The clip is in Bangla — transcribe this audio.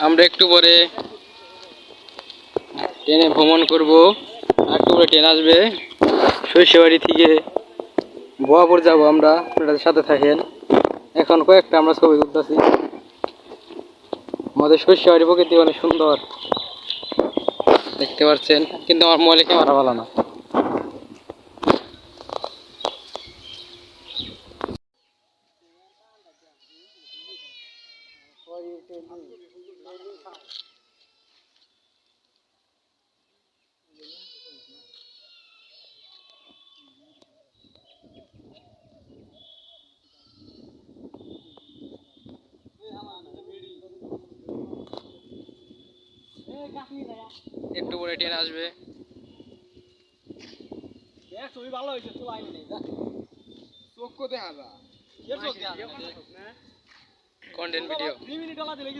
আমরা একটু পরে ট্রেনে ভ্রমণ করব। একটু পরে ট্রেন আসবে। শৈশবাড়ি থেকে ভুয়াপুর যাব আমরা। আপনাদের সাথে থাকেন। এখন কয়েকটা আমরা ছবি তুলতেছি। আমাদের শৈশবাড়ি প্রকৃতি অনেক সুন্দর। দেখতে পাচ্ছেন? কিন্তু আমার মোবাইলে ক্যামেরা ভালো না। একটু পরে ট্রেন আসবে। খুবই ভালো হয়েছে চোখ দেখা। যায় কন্টেন্ট ভিডিও 3 মিনিট লাগা দিলে